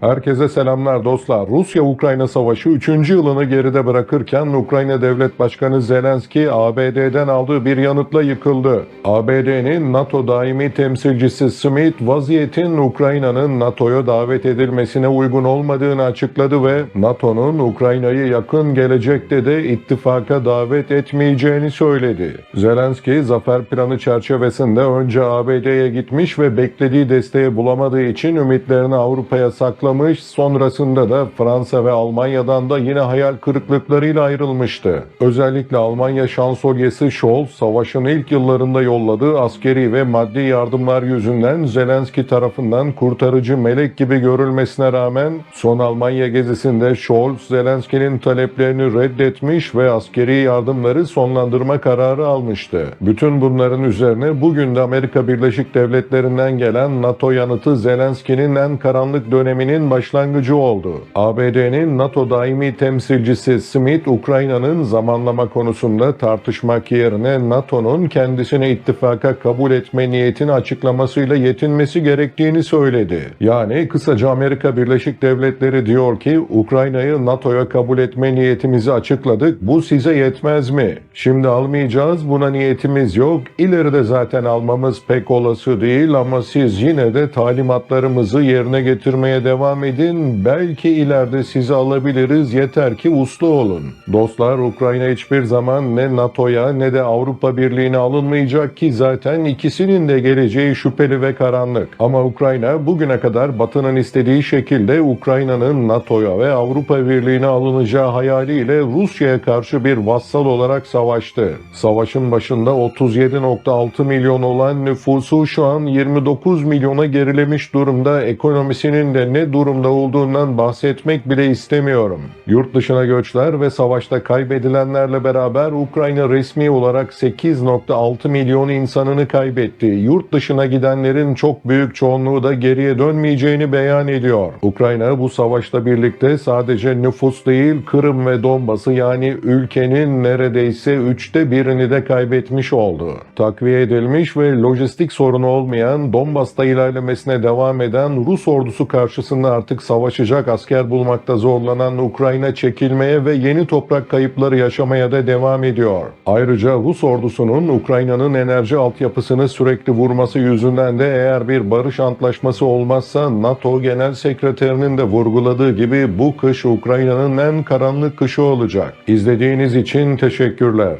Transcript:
Herkese selamlar dostlar. Rusya-Ukrayna savaşı 3. yılını geride bırakırken Ukrayna Devlet Başkanı Zelenski ABD'den aldığı bir yanıtla yıkıldı. ABD'nin NATO daimi temsilcisi Smith vaziyetin Ukrayna'nın NATO'ya davet edilmesine uygun olmadığını açıkladı ve NATO'nun Ukrayna'yı yakın gelecekte de ittifaka davet etmeyeceğini söyledi. Zelenski zafer planı çerçevesinde önce ABD'ye gitmiş ve beklediği desteği bulamadığı için ümitlerini Avrupa'ya saklamış, sonrasında da Fransa ve Almanya'dan da yine hayal kırıklıklarıyla ayrılmıştı. Özellikle Almanya şansölyesi Scholz, savaşın ilk yıllarında yolladığı askeri ve maddi yardımlar yüzünden Zelenski tarafından kurtarıcı melek gibi görülmesine rağmen son Almanya gezisinde Scholz, Zelenski'nin taleplerini reddetmiş ve askeri yardımları sonlandırma kararı almıştı. Bütün bunların üzerine bugün de Amerika Birleşik Devletleri'nden gelen NATO yanıtı Zelenski'nin en karanlık döneminin başlangıcı oldu. ABD'nin NATO daimi temsilcisi Smith, Ukrayna'nın zamanlama konusunda tartışmak yerine NATO'nun kendisini ittifaka kabul etme niyetini açıklamasıyla yetinmesi gerektiğini söyledi. Yani kısaca Amerika Birleşik Devletleri diyor ki Ukrayna'yı NATO'ya kabul etme niyetimizi açıkladık. Bu size yetmez mi? Şimdi almayacağız. Buna niyetimiz yok. İleride zaten almamız pek olası değil ama siz yine de talimatlarımızı yerine getirmeye devam edin. Belki ileride sizi alabiliriz. Yeter ki uslu olun. Dostlar Ukrayna hiçbir zaman ne NATO'ya ne de Avrupa Birliği'ne alınmayacak ki zaten ikisinin de geleceği şüpheli ve karanlık. Ama Ukrayna bugüne kadar Batı'nın istediği şekilde Ukrayna'nın NATO'ya ve Avrupa Birliği'ne alınacağı hayaliyle Rusya'ya karşı bir vassal olarak savaştı. Savaşın başında 37.6 milyon olan nüfusu şu an 29 milyona gerilemiş durumda. Ekonomisinin de ne durumda olduğundan bahsetmek bile istemiyorum. Yurt dışına göçler ve savaşta kaybedilenlerle beraber Ukrayna resmi olarak 8.6 milyon insanını kaybetti. Yurt dışına gidenlerin çok büyük çoğunluğu da geriye dönmeyeceğini beyan ediyor. Ukrayna bu savaşla birlikte sadece nüfus değil Kırım ve Donbas'ı yani ülkenin neredeyse üçte birini de kaybetmiş oldu. Takviye edilmiş ve lojistik sorunu olmayan Donbas'ta ilerlemesine devam eden Rus ordusu karşısında artık savaşacak asker bulmakta zorlanan Ukrayna çekilmeye ve yeni toprak kayıpları yaşamaya da devam ediyor. Ayrıca Rus ordusunun Ukrayna'nın enerji altyapısını sürekli vurması yüzünden de eğer bir barış antlaşması olmazsa NATO Genel Sekreterinin de vurguladığı gibi bu kış Ukrayna'nın en karanlık kışı olacak. İzlediğiniz için teşekkürler.